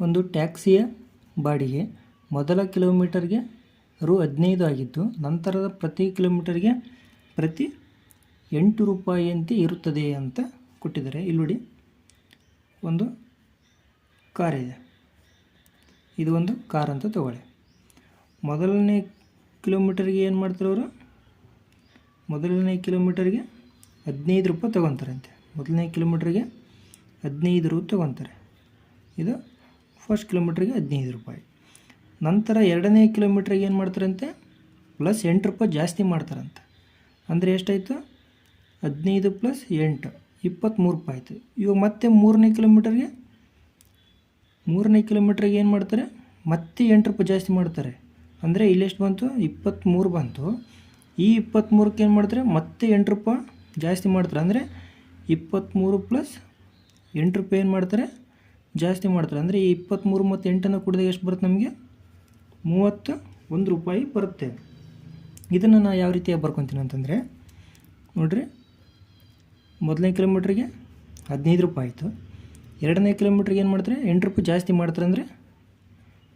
ಒಂದು ಟ್ಯಾಕ್ಸಿಯ ಬಾಡಿಗೆ ಮೊದಲ ಕಿಲೋಮೀಟರ್ಗೆ ರು ಹದಿನೈದು ಆಗಿದ್ದು ನಂತರದ ಪ್ರತಿ ಕಿಲೋಮೀಟರ್ಗೆ ಪ್ರತಿ ಎಂಟು ರೂಪಾಯಿಯಂತೆ ಇರುತ್ತದೆ ಅಂತ ಕೊಟ್ಟಿದ್ದಾರೆ. ಇಲ್ಲಿ ಒಂದು ಕಾರ್ ಇದೆ. ಇದು ಒಂದು ಕಾರ್ ಅಂತ ತಗೊಳ್ಳಿ. ಮೊದಲನೇ ಕಿಲೋಮೀಟರ್ಗೆ ಏನು ಮಾಡ್ತಾರೆ ಅವರು? ಮೊದಲನೇ ಕಿಲೋಮೀಟರ್ಗೆ ಹದಿನೈದು ರೂಪಾಯಿ ತೊಗೊತಾರಂತೆ. ಮೊದಲನೇ ಕಿಲೋಮೀಟರ್ಗೆ ಹದಿನೈದು ರು ತೊಗೊತಾರೆ. ಇದು ಫಸ್ಟ್ ಕಿಲೋಮೀಟ್ರಿಗೆ ಹದಿನೈದು ರೂಪಾಯಿ. ನಂತರ ಎರಡನೇ ಕಿಲೋಮೀಟ್ರಿಗೆ ಏನು ಮಾಡ್ತಾರಂತೆ? ಪ್ಲಸ್ ಎಂಟು ರೂಪಾಯಿ ಜಾಸ್ತಿ ಮಾಡ್ತಾರಂತೆ. ಅಂದರೆ ಎಷ್ಟಾಯಿತು? ಹದಿನೈದು ಪ್ಲಸ್ ಎಂಟು ಇಪ್ಪತ್ತ್ಮೂರು ರೂಪಾಯಿ ಆಯಿತು. ಇವಾಗ ಮತ್ತೆ ಮೂರನೇ ಕಿಲೋಮೀಟ್ರಿಗೆ? ಮೂರನೇ ಕಿಲೋಮೀಟ್ರಿಗೆ ಏನು ಮಾಡ್ತಾರೆ? ಮತ್ತೆ ಎಂಟು ರೂಪಾಯಿ ಜಾಸ್ತಿ ಮಾಡ್ತಾರೆ. ಅಂದರೆ ಇಲ್ಲೆಷ್ಟು ಬಂತು? ಇಪ್ಪತ್ತ್ಮೂರು ಬಂತು. ಈ ಇಪ್ಪತ್ತ್ಮೂರಕ್ಕೆ ಏನು ಮಾಡ್ತಾರೆ? ಮತ್ತೆ ಎಂಟು ರೂಪಾಯಿ ಜಾಸ್ತಿ ಮಾಡ್ತಾರೆ. ಅಂದರೆ ಇಪ್ಪತ್ತ್ಮೂರು ಪ್ಲಸ್ ಎಂಟು ರೂಪಾಯಿ ಏನು ಮಾಡ್ತಾರೆ? ಜಾಸ್ತಿ ಮಾಡ್ತಾರೆ. ಅಂದರೆ ಈ ಇಪ್ಪತ್ತ್ಮೂರು ಮತ್ತು ಎಂಟನ್ನು ಕುಡಿದಾಗ ಎಷ್ಟು ಬರುತ್ತೆ ನಮಗೆ? ಮೂವತ್ತು ಒಂದು ರೂಪಾಯಿ ಬರುತ್ತೆ. ಇದನ್ನು ನಾನು ಯಾವ ರೀತಿಯಾಗಿ ಬರ್ಕೊತೀನಿ ಅಂತಂದರೆ, ನೋಡಿರಿ, ಮೊದಲನೇ ಕಿಲೋಮೀಟ್ರಿಗೆ ಹದಿನೈದು ರೂಪಾಯಿ ಆಯಿತು. ಎರಡನೇ ಕಿಲೋಮೀಟ್ರಿಗೆ ಏನು ಮಾಡ್ತಾರೆ? ಎಂಟು ರೂಪಾಯಿ ಜಾಸ್ತಿ ಮಾಡ್ತಾರೆ ಅಂದರೆ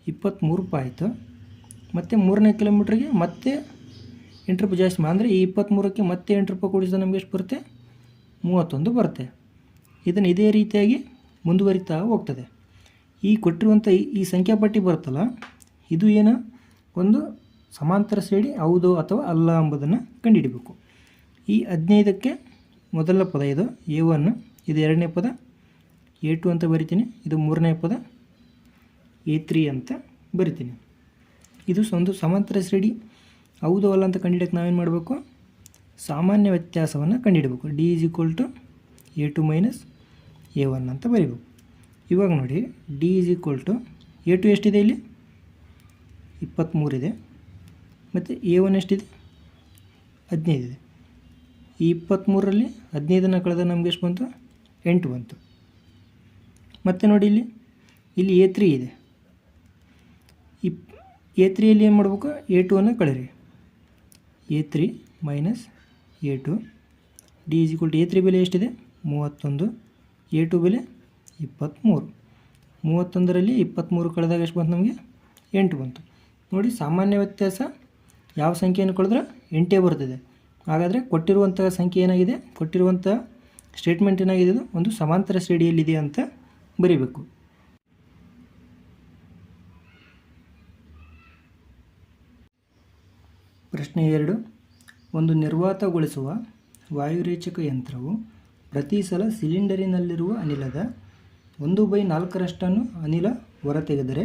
ಇಪ್ಪತ್ತ್ಮೂರು ರೂಪಾಯಿ ಆಯಿತು. ಮತ್ತು ಮೂರನೇ ಕಿಲೋಮೀಟ್ರಿಗೆ ಮತ್ತೆ ಎಂಟು ರೂಪಾಯಿ ಜಾಸ್ತಿ ಅಂದರೆ ಈ ಇಪ್ಪತ್ತ್ಮೂರಕ್ಕೆ ಮತ್ತೆ ಎಂಟು ರೂಪಾಯಿ ಕೊಡಿಸಿದ ನಮಗೆ ಎಷ್ಟು ಬರುತ್ತೆ? ಮೂವತ್ತೊಂದು ಬರುತ್ತೆ. ಇದನ್ನು ಇದೇ ರೀತಿಯಾಗಿ ಮುಂದುವರಿತಾ ಹೋಗ್ತದೆ. ಈ ಕೊಟ್ಟಿರುವಂಥ ಈ- ಸಂಖ್ಯಾಪಟ್ಟಿ ಬರುತ್ತಲ್ಲ, ಇದು ಏನು? ಒಂದು ಸಮಾಂತರ ಶ್ರೇಣಿ ಹೌದು ಅಥವಾ ಅಲ್ಲ ಎಂಬುದನ್ನು ಕಂಡುಹಿಡಬೇಕು. ಈ ಹದಿನೈದಕ್ಕೆ ಮೊದಲ ಪದ ಇದು ಎ ಒನ್ ಇದು ಎರಡನೇ ಪದ ಎ ಟು ಅಂತ ಬರಿತೀನಿ. ಇದು ಮೂರನೇ ಪದ ಎ ತ್ರೀ ಅಂತ ಬರಿತೀನಿ. ಇದು ಒಂದು ಸಮಾಂತರ ಶ್ರೇಣಿ ಹೌದು ಅಲ್ಲ ಅಂತ ಕಂಡುಹಿಡಿಯಕ್ಕೆ ನಾವೇನು ಮಾಡಬೇಕು? ಸಾಮಾನ್ಯ ವ್ಯತ್ಯಾಸವನ್ನು ಕಂಡುಹಿಡಬೇಕು. D is equal to A two minus A one ಅಂತ ಬರಿಬೇಕು. ಇವಾಗ ನೋಡಿ D is equal to A two ಎಷ್ಟಿದೆ ಇಲ್ಲಿ? ಇಪ್ಪತ್ತ್ಮೂರಿದೆ ಮತ್ತು ಎ ಒನ್ ಎಷ್ಟಿದೆ? ಹದಿನೈದಿದೆ ಈ ಇಪ್ಪತ್ತ್ಮೂರರಲ್ಲಿ ಹದಿನೈದನ್ನು ಕಳೆದ ನಮಗೆ ಎಷ್ಟು ಬಂತು? ಎಂಟು ಬಂತು. ಮತ್ತು ನೋಡಿ ಇಲ್ಲಿ ಇಲ್ಲಿ ಎ ತ್ರೀ ಇದೆ. ಇಪ್ ಎ ತ್ರೀಯಲ್ಲಿ ಏನು ಮಾಡಬೇಕು? ಎ ಟು ಅನ್ನು ಕಳೀರಿ A three minus A two D is equal to A three ಬೆಲೆ ಎಷ್ಟಿದೆ? ಮೂವತ್ತೊಂದು. ಎ ಟು ಬೆಲೆ ಇಪ್ಪತ್ತ್ಮೂರು. ಮೂವತ್ತೊಂದರಲ್ಲಿ ಇಪ್ಪತ್ತ್ಮೂರು ಕಳೆದಾಗ ಎಷ್ಟು ಬಂತು ನಮಗೆ? ಎಂಟು ಬಂತು. ನೋಡಿ, ಸಾಮಾನ್ಯ ವ್ಯತ್ಯಾಸ ಯಾವ ಸಂಖ್ಯೆಯನ್ನು ಕಳೆದ್ರೆ ಎಂಟೇ ಬರ್ತದೆ. ಹಾಗಾದರೆ ಕೊಟ್ಟಿರುವಂಥ ಸಂಖ್ಯೆ ಏನಾಗಿದೆ? ಕೊಟ್ಟಿರುವಂಥ ಸ್ಟೇಟ್ಮೆಂಟ್ ಏನಾಗಿದೆ ಅದು ಒಂದು ಸಮಾಂತರ ಶ್ರೇಣಿಯಲ್ಲಿದೆ ಅಂತ ಬರೀಬೇಕು. ಪ್ರಶ್ನೆ ಎರಡು. ಒಂದು ನಿರ್ವಾತಗೊಳಿಸುವ ವಾಯುರೇಚಕ ಯಂತ್ರವು ಪ್ರತಿ ಸಲ ಸಿಲಿಂಡರಿನಲ್ಲಿರುವ ಅನಿಲದ ಒಂದು ಬೈ ನಾಲ್ಕರಷ್ಟನ್ನು ಅನಿಲ ಹೊರತೆಗೆದರೆ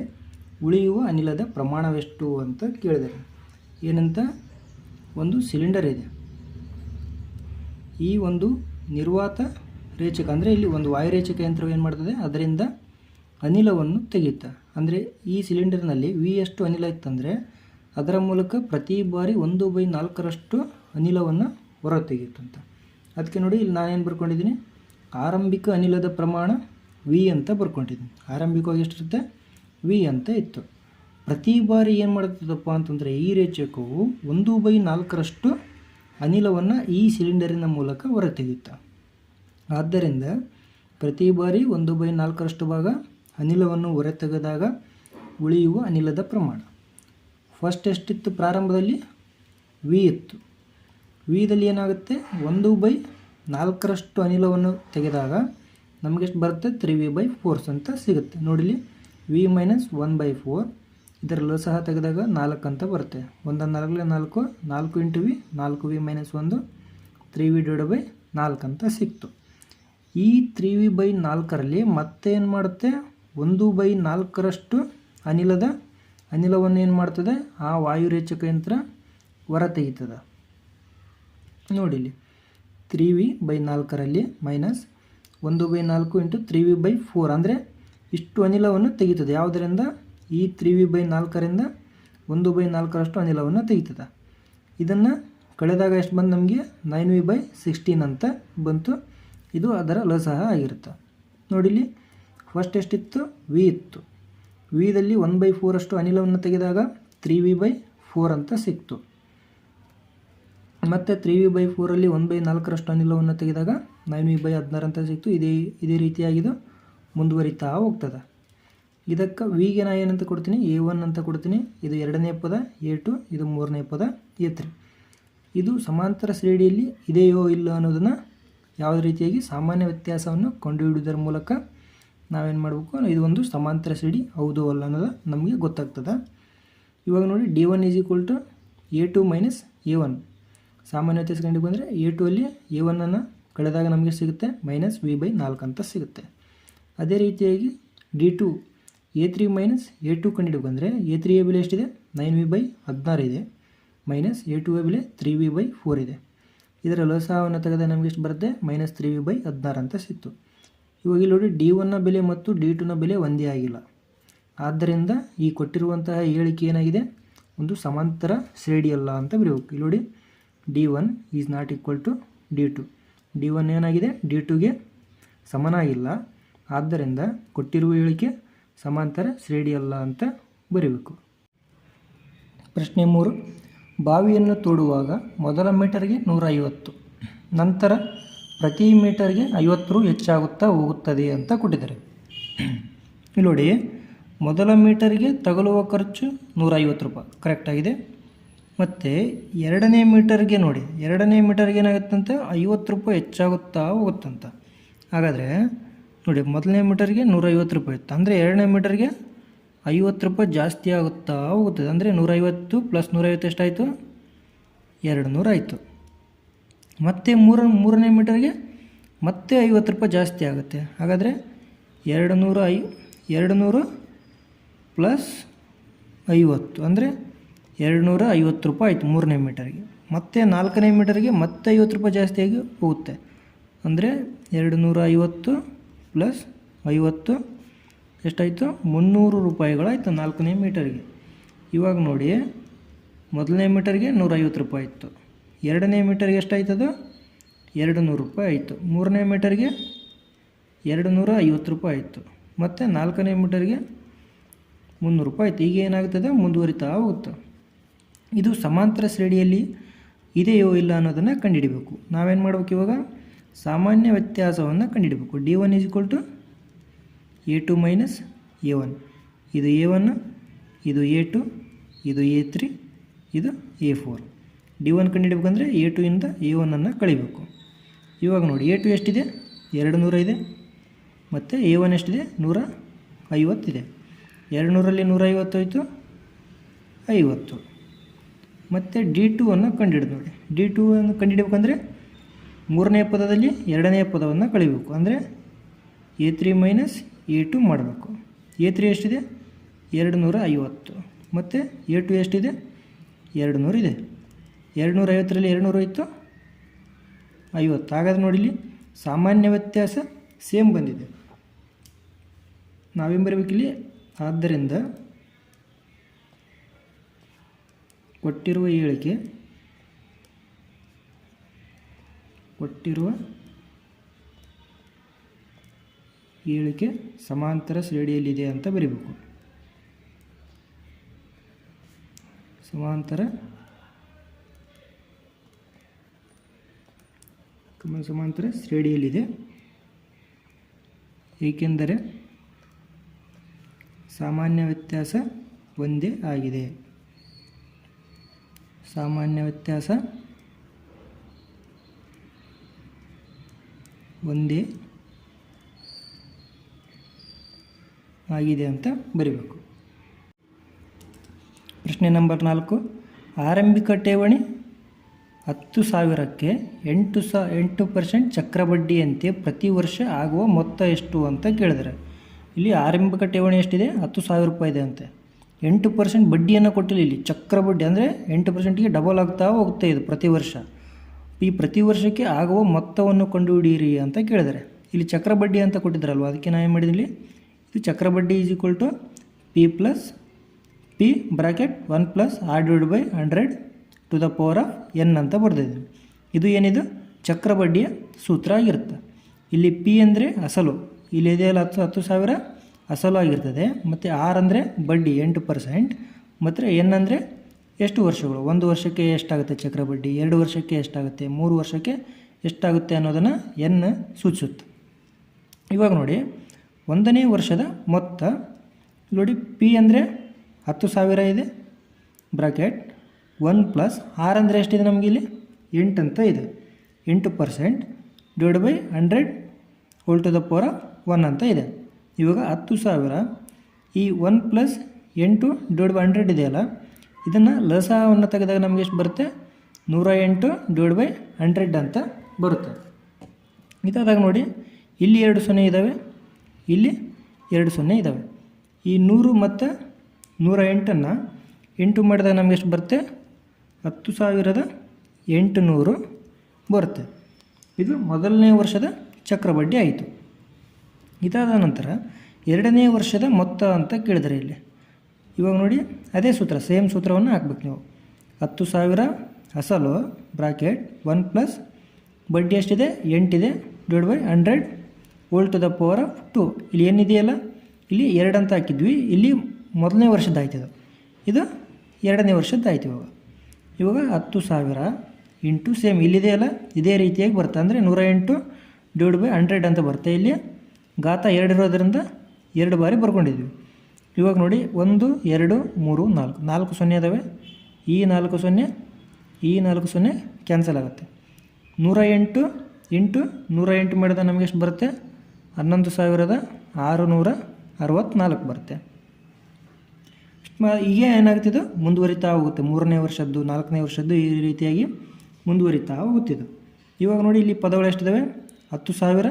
ಉಳಿಯುವ ಅನಿಲದ ಪ್ರಮಾಣವೆಷ್ಟು ಅಂತ ಕೇಳಿದರೆ. ಏನಂತ? ಒಂದು ಸಿಲಿಂಡರ್ ಇದೆ. ಈ ಒಂದು ನಿರ್ವಾತ ರೇಚಕ, ಅಂದರೆ ಇಲ್ಲಿ ಒಂದು ವಾಯುರೇಚಕ ಯಂತ್ರವು ಏನು ಮಾಡ್ತದೆ? ಅದರಿಂದ ಅನಿಲವನ್ನು ತೆಗೆಯುತ್ತೆ. ಅಂದರೆ ಈ ಸಿಲಿಂಡರ್ನಲ್ಲಿ ವಿ ಎಷ್ಟು ಅನಿಲ ಇತ್ತಂದರೆ ಅದರ ಮೂಲಕ ಪ್ರತಿ ಬಾರಿ ಒಂದು ಬೈ ನಾಲ್ಕರಷ್ಟು ಅನಿಲವನ್ನು ಹೊರ ತೆಗೆಯುತ್ತಂತ ಅದಕ್ಕೆ ನೋಡಿ ಇಲ್ಲಿ ನಾನೇನು ಬರ್ಕೊಂಡಿದ್ದೀನಿ? ಆರಂಭಿಕ ಅನಿಲದ ಪ್ರಮಾಣ ವಿ ಅಂತ ಬರ್ಕೊಂಡಿದ್ದೀನಿ. ಆರಂಭಿಕವಾಗಿ ಎಷ್ಟಿರುತ್ತೆ? ವಿ ಅಂತ ಇತ್ತು. ಪ್ರತಿ ಬಾರಿ ಏನು ಮಾಡುತ್ತದಪ್ಪ ಅಂತಂದರೆ ಈ ರೇಚಕವು ಒಂದು ಬೈ ನಾಲ್ಕರಷ್ಟು ಅನಿಲವನ್ನು ಈ ಸಿಲಿಂಡರಿನ ಮೂಲಕ ಹೊರತೆಗೆಯುತ್ತೆ. ಆದ್ದರಿಂದ ಪ್ರತಿ ಬಾರಿ ಒಂದು ಬೈ ನಾಲ್ಕರಷ್ಟು ಭಾಗ ಅನಿಲವನ್ನು ಹೊರತೆಗೆದಾಗ ಉಳಿಯುವ ಅನಿಲದ ಪ್ರಮಾಣ. ಫಸ್ಟ್ ಎಷ್ಟಿತ್ತು ಪ್ರಾರಂಭದಲ್ಲಿ? ವಿ ಇತ್ತು. ವಿದಲ್ಲಿ ಏನಾಗುತ್ತೆ? ಒಂದು ಬೈ ನಾಲ್ಕರಷ್ಟು ಅನಿಲವನ್ನು ತೆಗೆದಾಗ ನಮಗೆಷ್ಟು ಬರುತ್ತೆ? ತ್ರೀ ವಿ ಬೈ ಫೋರ್ಸ್ ಅಂತ ಸಿಗುತ್ತೆ. ನೋಡಿಲಿ V minus one by four ಇದರಲ್ಲೂ ಸಹ ತೆಗೆದಾಗ ನಾಲ್ಕು ಅಂತ ಬರುತ್ತೆ. ಒಂದು ನಾಲ್ಕಲೆ ನಾಲ್ಕು ನಾಲ್ಕು ಇಂಟು ವಿ ನಾಲ್ಕು ವಿ ಮೈನಸ್ ಒಂದು ತ್ರೀ ವಿ ಡಿವೈಡ್ ಬೈ ನಾಲ್ಕು ಅಂತ ಸಿಕ್ತು. ಈ ತ್ರೀ ವಿ ಬೈ ನಾಲ್ಕರಲ್ಲಿ ಮತ್ತೆ ಏನು ಮಾಡುತ್ತೆ? ಒಂದು ಬೈ ನಾಲ್ಕರಷ್ಟು ಅನಿಲದ ಅನಿಲವನ್ನು ಏನು ಮಾಡ್ತದೆ? ಆ ವಾಯುರೇಚಕ ಯಂತ್ರ ಹೊರ ತೆಗಿತದೆ ನೋಡಿಲಿ. ತ್ರೀ ವಿ ಬೈ ನಾಲ್ಕರಲ್ಲಿ ಮೈನಸ್ ಒಂದು ಬೈ ನಾಲ್ಕು into three V by four. ಅಂದರೆ ಇಷ್ಟು ಅನಿಲವನ್ನು ತೆಗೀತದೆ. ಯಾವುದರಿಂದ? ಈ ತ್ರೀ ವಿ ಬೈ ನಾಲ್ಕರಿಂದ ಒಂದು ಬೈ ನಾಲ್ಕರಷ್ಟು ಅನಿಲವನ್ನು ತೆಗಿತದೆ. ಇದನ್ನು ಕಳೆದಾಗ ಎಷ್ಟು ಬಂದು ನಮಗೆ? ನೈನ್ ವಿ ಬೈ ಸಿಕ್ಸ್ಟೀನ್ ಅಂತ ಬಂತು. ಇದು ಅದರ ಲಸಹ ಆಗಿರುತ್ತೆ. ನೋಡಿಲಿ ಫಸ್ಟ್ ಎಷ್ಟಿತ್ತು? ವಿ ಇತ್ತು. ವಿದಲ್ಲಿ ಒನ್ ಬೈ ಫೋರಷ್ಟು ಅನಿಲವನ್ನು ತೆಗೆದಾಗ ತ್ರೀ ವಿ ಬೈ ಫೋರ್ ಅಂತ ಸಿಕ್ತು. ಮತ್ತು ತ್ರೀ ವಿ ಬೈ ಫೋರಲ್ಲಿ ಒನ್ ಬೈ ನಾಲ್ಕರಷ್ಟು ಅನಿಲವನ್ನು ತೆಗೆದಾಗ ನೈನ್ ವಿ ಬೈ ಹದಿನಾರು ಅಂತ ಸಿಕ್ತು. ಇದೇ ಇದೇ ರೀತಿಯಾಗಿದು ಮುಂದುವರಿತಾ ಹೋಗ್ತದೆ. ಇದಕ್ಕೆ ವಿಗೆ ನಾ ಏನಂತ ಕೊಡ್ತೀನಿ? ಎ ಒನ್ ಅಂತ ಕೊಡ್ತೀನಿ. ಇದು ಎರಡನೇ ಪದ ಎ ಟು ಇದು ಮೂರನೇ ಪದ ಎ ತ್ರೀ ಇದು ಸಮಾಂತರ ಶ್ರೇಣಿಯಲ್ಲಿ ಇದೆಯೋ ಇಲ್ಲ ಅನ್ನೋದನ್ನು ಯಾವುದೇ ರೀತಿಯಾಗಿ ಸಾಮಾನ್ಯ ವ್ಯತ್ಯಾಸವನ್ನು ಕಂಡುಹಿಡಿಯೋದರ ಮೂಲಕ ನಾವೇನು ಮಾಡಬೇಕು? ಇದು ಒಂದು ಸಮಾಂತರ ಶ್ರೇಣಿ. ಹೌದು ಅಲ್ಲ ಅನ್ನೋದು ನಮಗೆ ಗೊತ್ತಾಗ್ತದೆ. ಇವಾಗ ನೋಡಿ D one is equal to A two minus A one ಸಾಮಾನ್ಯ ವ್ಯತ್ಯಾಸ ಕಂಡು ಬಂದರೆ ಎ ಟು ಅಲ್ಲಿ ಎ ಒನ್ನನ್ನು ಕಳೆದಾಗ ನಮಗೆ ಸಿಗುತ್ತೆ ಮೈನಸ್ ವಿ ಬೈ ನಾಲ್ಕು ಅಂತ ಸಿಗುತ್ತೆ. ಅದೇ ರೀತಿಯಾಗಿ D two A three minus A two ಕಂಡಿಡಿಗೆ ಬಂದರೆ ಎ ತ್ರೀ ಎ ಬೆಲೆ ಎಷ್ಟಿದೆ? ನೈನ್ ವಿ ಬೈ ಹದಿನಾರು ಇದೆ. ಮೈನಸ್ ಎ ಟು ಎ ಬೆಲೆ ತ್ರೀ ವಿ ಬೈ ಫೋರ್ ಇದೆ. ಇದರ ಲೋಸವನ್ನು ತೆಗೆದ ನಮಗೆ ಎಷ್ಟು ಬರುತ್ತೆ? ಮೈನಸ್ ತ್ರೀ ವಿ ಬೈ ಹದಿನಾರು ಅಂತ ಸಿಕ್ತು. ಇವಾಗ ಇಲ್ಲಿ ನೋಡಿ ಡಿ ಒನ್ನ ಬೆಲೆ ಮತ್ತು ಡಿ ಟುನ ಬೆಲೆ ಒಂದೇ ಆಗಿಲ್ಲ. ಆದ್ದರಿಂದ ಈ ಕೊಟ್ಟಿರುವಂತಹ ಹೇಳಿಕೆ ಏನಾಗಿದೆ? ಒಂದು ಸಮಾಂತರ ಶ್ರೇಡಿಯಲ್ಲ ಅಂತ ಬರೀಬೇಕು ಇಲ್ಲಿ ನೋಡಿ D one is not equal to D two D one ಏನಾಗಿದೆ? ಡಿ ಟುಗೆ ಸಮನಾಗಿಲ್ಲ. ಆದ್ದರಿಂದ ಕೊಟ್ಟಿರುವ ಹೇಳಿಕೆ ಸಮಾಂತರ ಶ್ರೇಡಿಯಲ್ಲ ಅಂತ ಬರೀಬೇಕು. ಪ್ರಶ್ನೆ ಮೂರು. ಬಾವಿಯನ್ನು ತೋಡುವಾಗ ಮೊದಲ ಮೀಟರ್ಗೆ ನೂರ ಐವತ್ತು ನಂತರ ಪ್ರತಿ ಮೀಟರ್ಗೆ ಐವತ್ತು ರು ಹೆಚ್ಚಾಗುತ್ತಾ ಹೋಗುತ್ತದೆ ಅಂತ ಕೊಟ್ಟಿದ್ದಾರೆ. ಇಲ್ಲಿ ನೋಡಿ, ಮೊದಲ ಮೀಟರ್ಗೆ ತಗಲುವ ಖರ್ಚು ನೂರೈವತ್ತು ರೂಪಾಯಿ. ಕರೆಕ್ಟಾಗಿದೆ ಮತ್ತು ಎರಡನೇ ಮೀಟರ್ಗೆ ನೋಡಿ, ಎರಡನೇ ಮೀಟರ್ಗೆ ಏನಾಗುತ್ತಂತೆ? ಐವತ್ತು ರೂಪಾಯಿ ಹೆಚ್ಚಾಗುತ್ತಾ ಹೋಗುತ್ತಂತ. ಹಾಗಾದರೆ ನೋಡಿ, ಮೊದಲನೇ ಮೀಟರ್ಗೆ ನೂರೈವತ್ತು ರೂಪಾಯಿ ಇತ್ತು. ಅಂದರೆ ಎರಡನೇ ಮೀಟರ್ಗೆ ಐವತ್ತು ರೂಪಾಯಿ ಜಾಸ್ತಿ ಆಗುತ್ತಾ ಹೋಗುತ್ತದೆ. ಅಂದರೆ ನೂರೈವತ್ತು ಪ್ಲಸ್ ನೂರೈವತ್ತು ಎಷ್ಟಾಯಿತು? ಎರಡು ನೂರು ಆಯಿತು. ಮತ್ತು ಮೂರ, ಮೂರನೇ ಮೀಟರ್ಗೆ ಮತ್ತೆ ಐವತ್ತು ರೂಪಾಯಿ ಜಾಸ್ತಿ ಆಗುತ್ತೆ. ಹಾಗಾದರೆ ಎರಡು ನೂರು ಐ ಎರಡು ನೂರು ಪ್ಲಸ್ ಐವತ್ತು. ಅಂದರೆ ಎರಡು ನೂರ ಐವತ್ತು ರೂಪಾಯಿ ಆಯಿತು ಮೂರನೇ ಮೀಟರ್ಗೆ. ಮತ್ತೆ ನಾಲ್ಕನೇ ಮೀಟರ್ಗೆ ಮತ್ತೆ ಐವತ್ತು ರೂಪಾಯಿ ಜಾಸ್ತಿಯಾಗಿ ಹೋಗುತ್ತೆ. ಅಂದರೆ ಎರಡು ನೂರ ಐವತ್ತು ಪ್ಲಸ್ ಐವತ್ತು ಎಷ್ಟಾಯಿತು? ಮುನ್ನೂರು ರೂಪಾಯಿಗಳಾಯಿತು ನಾಲ್ಕನೇ ಮೀಟರ್ಗೆ. ಇವಾಗ ನೋಡಿ, ಮೊದಲನೇ ಮೀಟರ್ಗೆ ನೂರೈವತ್ತು ರೂಪಾಯಿ ಇತ್ತು ಎರಡನೇ ಮೀಟರ್ಗೆ ಎಷ್ಟಾಯ್ತದು ಎರಡು ನೂರು ರೂಪಾಯಿ ಆಯಿತು. ಮೂರನೇ ಮೀಟರ್ಗೆ ಎರಡು ನೂರ ಐವತ್ತು ರೂಪಾಯಿ ಆಯಿತು. ಮತ್ತು ನಾಲ್ಕನೇ ಮೀಟರ್ಗೆ ಮುನ್ನೂರು ರೂಪಾಯಿ ಆಯಿತು. ಈಗ ಏನಾಗ್ತದೆ? ಮುಂದುವರಿತಾ ಹೋಗುತ್ತೆ. ಇದು ಸಮಾಂತರ ಶ್ರೇಣಿಯಲ್ಲಿ ಇದೆಯೋ ಇಲ್ಲ ಅನ್ನೋದನ್ನು ಕಂಡುಹಿಡಬೇಕು. ನಾವೇನು ಮಾಡ್ಬೇಕು ಇವಾಗ? ಸಾಮಾನ್ಯ ವ್ಯತ್ಯಾಸವನ್ನು ಕಂಡುಹಿಡಬೇಕು. D one is equal to A two minus A one ಇದು ಎ ಒನ್ ಇದು ಎ ಟು ಇದು ಎ ತ್ರೀ ಇದು ಎ ಫೋರ್ ಡಿ ಒನ್ ಕಂಡುಹಿಡಬೇಕಂದ್ರೆ ಎ ಟು ಇಂದ ಎ ಒನ್ನನ್ನು ಕಳಿಬೇಕು. ಇವಾಗ ನೋಡಿ ಎ ಟು ಎಷ್ಟಿದೆ? ಎರಡು ನೂರ ಇದೆ. ಮತ್ತು ಎ ಒನ್ ಎಷ್ಟಿದೆ? ನೂರ ಐವತ್ತಿದೆ ಎರಡು ನೂರಲ್ಲಿ ನೂರ ಐವತ್ತು ಹೋಯಿತು, ಐವತ್ತು. ಮತ್ತು ಡಿ ಟು ಅನ್ನು ಕಂಡುಹಿಡಿದು ನೋಡಿ ಡಿ ಟು ಅನ್ನು ಕಂಡುಹಿಡಬೇಕಂದ್ರೆ ಮೂರನೇ ಪದದಲ್ಲಿ ಎರಡನೇ ಪದವನ್ನು ಕಳಿಬೇಕು. ಅಂದರೆ A three minus A two ಮಾಡಬೇಕು. ಎ ತ್ರೀ ಎಷ್ಟಿದೆ? ಎರಡು ನೂರ ಐವತ್ತು ಮತ್ತು ಎ ಟು ಎಷ್ಟಿದೆ? ಎರಡು ನೂರು ಇದೆ. ಎರಡು ನೂರ ಐವತ್ತರಲ್ಲಿ ಎರಡು ನೂರು ಇತ್ತು ಐವತ್ತು. ಹಾಗಾದ್ರೆ ನೋಡಿ ಇಲ್ಲಿ ಸಾಮಾನ್ಯ ವ್ಯತ್ಯಾಸ ಸೇಮ್ ಬಂದಿದೆ. ನಾವೇನು ಬರಬೇಕಿಲ್ಲಿ? ಆದ್ದರಿಂದ ಕೊಟ್ಟಿರುವ ಹೇಳಿಕೆ ಕೊಟ್ಟಿರುವ ಹೇಳಿಕೆ ಸಮಾಂತರ ಶ್ರೇಣಿಯಲ್ಲಿದೆ ಅಂತ ಬರೀಬೇಕು. ಸಮಾಂತರ ಸಮಾಂತರ ಶ್ರೇಣಿಯಲ್ಲಿದೆ. ಏಕೆಂದರೆ ಸಾಮಾನ್ಯ ವ್ಯತ್ಯಾಸ ಒಂದೇ ಆಗಿದೆ. ಸಾಮಾನ್ಯ ವ್ಯತ್ಯಾಸ. ಒಂದೇ ಆಗಿದೆ ಅಂತ ಬರಿಬೇಕು. ಪ್ರಶ್ನೆ ನಂಬರ್ ನಾಲ್ಕು. ಆರಂಭಿಕ ಠೇವಣಿ ಹತ್ತು ಸಾವಿರಕ್ಕೆ ಎಂಟು ಸಾ, ಎಂಟು ಪರ್ಸೆಂಟ್ ಚಕ್ರಬಡ್ಡಿಯಂತೆ ಪ್ರತಿ ವರ್ಷ ಆಗುವ ಮೊತ್ತ ಎಷ್ಟು ಅಂತ ಕೇಳಿದರೆ. ಇಲ್ಲಿ ಆರಂಭಿಕ ಠೇವಣಿ ಎಷ್ಟಿದೆ? ಹತ್ತು ಸಾವಿರ ರೂಪಾಯಿ ಇದೆ ಅಂತೆ. ಎಂಟು ಪರ್ಸೆಂಟ್ ಬಡ್ಡಿಯನ್ನು ಕೊಟ್ಟಿಲ್ಲ ಇಲ್ಲಿ. ಚಕ್ರ ಬಡ್ಡಿ ಅಂದರೆ ಎಂಟು ಪರ್ಸೆಂಟಿಗೆ ಡಬಲ್ ಆಗ್ತಾ ಹೋಗುತ್ತೆ ಇದು ಪ್ರತಿ ವರ್ಷ. ಈ ಪ್ರತಿ ವರ್ಷಕ್ಕೆ ಆಗುವ ಮೊತ್ತವನ್ನು ಕಂಡುಹಿಡಿಯಿರಿ ಅಂತ ಕೇಳಿದರೆ ಇಲ್ಲಿ ಚಕ್ರ ಬಡ್ಡಿ ಅಂತ ಕೊಟ್ಟಿದ್ದಾರಲ್ವ ಅದಕ್ಕೆ ನಾನು ಏನು ಮಾಡಿದ್ದೀನಿ ಇದು ಚಕ್ರ ಬಡ್ಡಿ is equal to P plus P bracket one plus R divide by hundred to the power of N ಅಂತ ಬರೆದಿದ್ದೀನಿ ಇದು ಏನಿದು? ಚಕ್ರ ಬಡ್ಡಿಯ ಸೂತ್ರ ಆಗಿರುತ್ತೆ. ಇಲ್ಲಿ ಪಿ ಅಂದರೆ ಅಸಲು. ಇಲ್ಲಿ ಇದೆಯಲ್ಲ ಹತ್ತು ಹತ್ತು ಸಾವಿರ? ಅಸಲು ಆಗಿರ್ತದೆ ಮತ್ತು ಆರ್ ಅಂದರೆ ಬಡ್ಡಿ ಎಂಟು ಪರ್ಸೆಂಟ್. ಮತ್ತು ಎನ್ ಅಂದರೆ ಎಷ್ಟು ವರ್ಷಗಳು? ಒಂದು ವರ್ಷಕ್ಕೆ ಎಷ್ಟಾಗುತ್ತೆ ಚಕ್ರ ಬಡ್ಡಿ? ಎರಡು ವರ್ಷಕ್ಕೆ ಎಷ್ಟಾಗುತ್ತೆ? ಮೂರು ವರ್ಷಕ್ಕೆ ಎಷ್ಟಾಗುತ್ತೆ ಅನ್ನೋದನ್ನು ಎನ್ ಸೂಚಿಸುತ್ತೆ. ಇವಾಗ ನೋಡಿ, ಒಂದನೇ ವರ್ಷದ ಮೊತ್ತ, ನೋಡಿ, ಪಿ ಅಂದರೆ ಹತ್ತು ಸಾವಿರ ಇದೆ, ಬ್ರಾಕೆಟ್. ಒನ್ ಪ್ಲಸ್ ಆರ್ ಅಂದರೆ ಎಷ್ಟಿದೆ ನಮಗೆ ಇಲ್ಲಿ? ಎಂಟು ಅಂತ ಇದೆ. ಎಂಟು percent divide by hundred whole to the power one ಅಂತ ಇದೆ. ಇವಾಗ ಹತ್ತು ಸಾವಿರ. ಈ ಒನ್ ಪ್ಲಸ್ ಎಂಟು ಡಿವೈಡ್ ಬೈ ಹಂಡ್ರೆಡ್ ಇದೆಯಲ್ಲ ಇದನ್ನು ಲಸಾವನ್ನು ತೆಗೆದಾಗ ನಮಗೆ ಎಷ್ಟು ಬರುತ್ತೆ? ನೂರ ಎಂಟು ಡಿವೈಡ್ ಬೈ ಹಂಡ್ರೆಡ್ ಅಂತ ಬರುತ್ತೆ. ಇದಾದಾಗ ನೋಡಿ, ಇಲ್ಲಿ ಎರಡು ಸೊನ್ನೆ ಇದ್ದಾವೆ ಇಲ್ಲಿ ಎರಡು ಸೊನ್ನೆ ಇದ್ದಾವೆ ಈ ನೂರು ಮತ್ತು ನೂರ ಎಂಟನ್ನು ಎಂಟು ಮಾಡಿದಾಗ ನಮಗೆ ಎಷ್ಟು ಬರುತ್ತೆ? ಹತ್ತು ಸಾವಿರದ ಎಂಟುನೂರು ಬರುತ್ತೆ. ಇದು ಮೊದಲನೇ ವರ್ಷದ ಚಕ್ರಬಡ್ಡಿ ಆಯಿತು. ಇದಾದ ನಂತರ ಎರಡನೇ ವರ್ಷದ ಮೊತ್ತ ಅಂತ ಕೇಳಿದರೆ ಇಲ್ಲಿ. ಇವಾಗ ನೋಡಿ, ಅದೇ ಸೂತ್ರ ಸೇಮ್ ಸೂತ್ರವನ್ನು ಹಾಕ್ಬೇಕು ನೀವು. ಹತ್ತು ಸಾವಿರ, ಅಸಲು, ಬ್ರಾಕೆಟ್ ಒನ್ ಪ್ಲಸ್ ಬಡ್ಡಿ ಎಷ್ಟಿದೆ? ಎಂಟಿದೆ divide by hundred whole to the power of two ಇಲ್ಲಿ ಏನಿದೆಯಲ್ಲ? ಇಲ್ಲಿ ಎರಡು ಅಂತ ಹಾಕಿದ್ವಿ. ಇಲ್ಲಿ ಮೊದಲನೇ ವರ್ಷದ ಆಯ್ತು ಇದು. ಇದು ಎರಡನೇ ವರ್ಷದ್ದು ಆಯ್ತು ಇವಾಗ. ಇವಾಗ ಹತ್ತು ಸಾವಿರ ಇಂಟು ಸೇಮ್ ಇಲ್ಲಿದೆಯಲ್ಲ? ಇದೇ ರೀತಿಯಾಗಿ ಬರುತ್ತೆ ಅಂದರೆ ನೂರ ಎಂಟು ಡಿವೈಡ್ ಬೈ ಹಂಡ್ರೆಡ್ ಅಂತ ಬರುತ್ತೆ ಇಲ್ಲಿ. ಎರಡು ಇರೋದ್ರಿಂದ ಎರಡು ಬಾರಿ ಬರ್ಕೊಂಡಿದ್ವಿ. ಇವಾಗ ನೋಡಿ, ಒಂದು, ಎರಡು, ಮೂರು, ನಾಲ್ಕು. ನಾಲ್ಕು ಸೊನ್ನೆ ಅದಾವೆ. ಈ ನಾಲ್ಕು ಸೊನ್ನೆ, ಈ ನಾಲ್ಕು ಸೊನ್ನೆ ಕ್ಯಾನ್ಸಲ್ ಆಗುತ್ತೆ. ನೂರ ಎಂಟು ಇಂಟು ನೂರ ಎಂಟು ಮಾಡಿದ ನಮಗೆ ಎಷ್ಟು ಬರುತ್ತೆ? ಹನ್ನೊಂದು ಸಾವಿರದ ಆರುನೂರ ಅರವತ್ತ್ನಾಲ್ಕು ಬರುತ್ತೆ. ಈಗ ಏನಾಗ್ತಿದ್ದು? ಮುಂದುವರಿತಾ ಹೋಗುತ್ತೆ. ಮೂರನೇ ವರ್ಷದ್ದು, ನಾಲ್ಕನೇ ವರ್ಷದ್ದು ಈ ರೀತಿಯಾಗಿ ಮುಂದುವರಿತಾ ಹೋಗುತ್ತಿದ್ದು ಇವಾಗ ನೋಡಿ, ಇಲ್ಲಿ ಪದಗಳು ಎಷ್ಟಿದ್ದಾವೆ ಹತ್ತು ಸಾವಿರ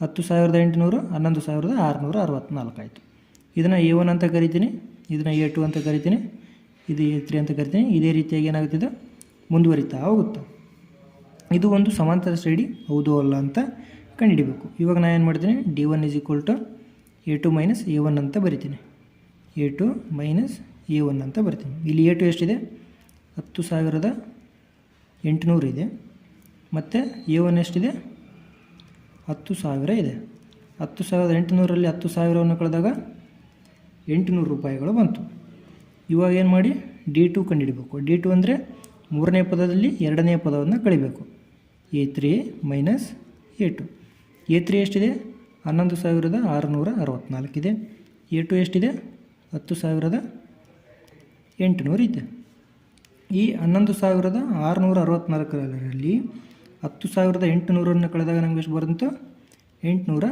ಹತ್ತು ಸಾವಿರದ ಎಂಟುನೂರು, ಹನ್ನೊಂದು ಸಾವಿರದ ಆರುನೂರ ಅರವತ್ತ್ನಾಲ್ಕು ಆಯಿತು. ಇದನ್ನು ಎ ಒನ್ ಅಂತ ಕರಿತೀನಿ, ಇದನ್ನು ಎ ಟು ಅಂತ ಕರಿತೀನಿ, ಇದು ಎ ತ್ರೀ ಅಂತ ಕರಿತೀನಿ, ಇದೇ ರೀತಿಯಾಗಿ ಏನಾಗುತ್ತಿದೆ? ಮುಂದುವರಿತಾ ಹೋಗುತ್ತೆ. ಇದು ಒಂದು ಸಮಾಂತರ ಶ್ರೇಣಿ, ಹೌದು ಅಲ್ಲ ಅಂತ ಕಂಡುಹಿಡಿಬೇಕು. ಇವಾಗ ನಾನು ಏನು ಮಾಡ್ತೀನಿ? D one is equal to A two minus A one ಅಂತ ಬರಿತೀನಿ. A two minus A one ಅಂತ ಬರ್ತೀನಿ. ಇಲ್ಲಿ ಎ ಟು ಎಷ್ಟಿದೆ? ಹತ್ತು ಸಾವಿರದ ಎಂಟುನೂರು ಇದೆ. ಮತ್ತು ಎ ಒನ್ ಎಷ್ಟಿದೆ? ಹತ್ತು ಸಾವಿರ ಇದೆ. ಹತ್ತು ಸಾವಿರದ ಎಂಟುನೂರಲ್ಲಿ ಹತ್ತು ಸಾವಿರವನ್ನು ಕಳೆದಾಗ ಎಂಟುನೂರು ರೂಪಾಯಿಗಳು ಬಂತು. ಇವಾಗ ಏನು ಮಾಡಿ? ಡಿ ಟು ಕಂಡುಹಿಡಬೇಕು. ಡಿ ಟು ಅಂದರೆ ಮೂರನೇ ಪದದಲ್ಲಿ ಎರಡನೇ ಪದವನ್ನು ಕಳಿಬೇಕು. A three minus A two A three ಎಷ್ಟಿದೆ? ಹನ್ನೊಂದು ಸಾವಿರದ ಆರುನೂರ ಅರವತ್ತ್ನಾಲ್ಕಿದೆ ಎ ಟು ಎಷ್ಟಿದೆ? ಹತ್ತು ಸಾವಿರದ ಎಂಟುನೂರು ಇದೆ. ಈ ಹನ್ನೊಂದು ಸಾವಿರದ ಆರುನೂರ ಅರವತ್ತ್ನಾಲ್ಕರಲ್ಲಿ ಹತ್ತು ಸಾವಿರದ ಎಂಟುನೂರನ್ನು ಕಳೆದಾಗ ನಮಗೆ ಎಷ್ಟು ಬಂತು? ಎಂಟುನೂರ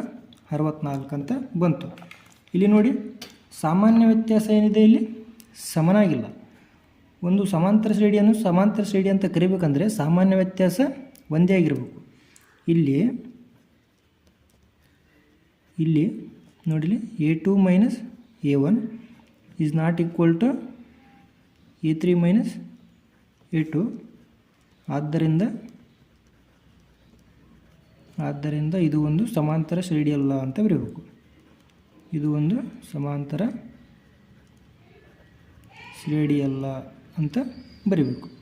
ಅರವತ್ತ್ನಾಲ್ಕು ಅಂತ ಬಂತು. ಇಲ್ಲಿ ನೋಡಿ, ಸಾಮಾನ್ಯ ವ್ಯತ್ಯಾಸ ಏನಿದೆ ಇಲ್ಲಿ? ಸಮನಾಗಿಲ್ಲ. ಒಂದು ಸಮಾಂತರ ಶ್ರೇಣಿಯನ್ನು ಸಮಾಂತರ ಶ್ರೇಣಿ ಅಂತ ಕರಿಬೇಕಂದ್ರೆ ಸಾಮಾನ್ಯ ವ್ಯತ್ಯಾಸ ಒಂದೇ ಆಗಿರಬೇಕು. ಇಲ್ಲಿ ಇಲ್ಲಿ ನೋಡಿಲಿ, A two minus A one is not equal to A three minus A two. ಆದ್ದರಿಂದ ಆದ್ದರಿಂದ ಇದು ಒಂದು ಸಮಾಂತರ ಶ್ರೇಣಿ ಅಲ್ಲ ಅಂತ ಬರೀಬೇಕು. ಇದು ಒಂದು ಸಮಾಂತರ ಶ್ರೇಣಿ ಅಲ್ಲ ಅಂತ ಬರಿಬೇಕು.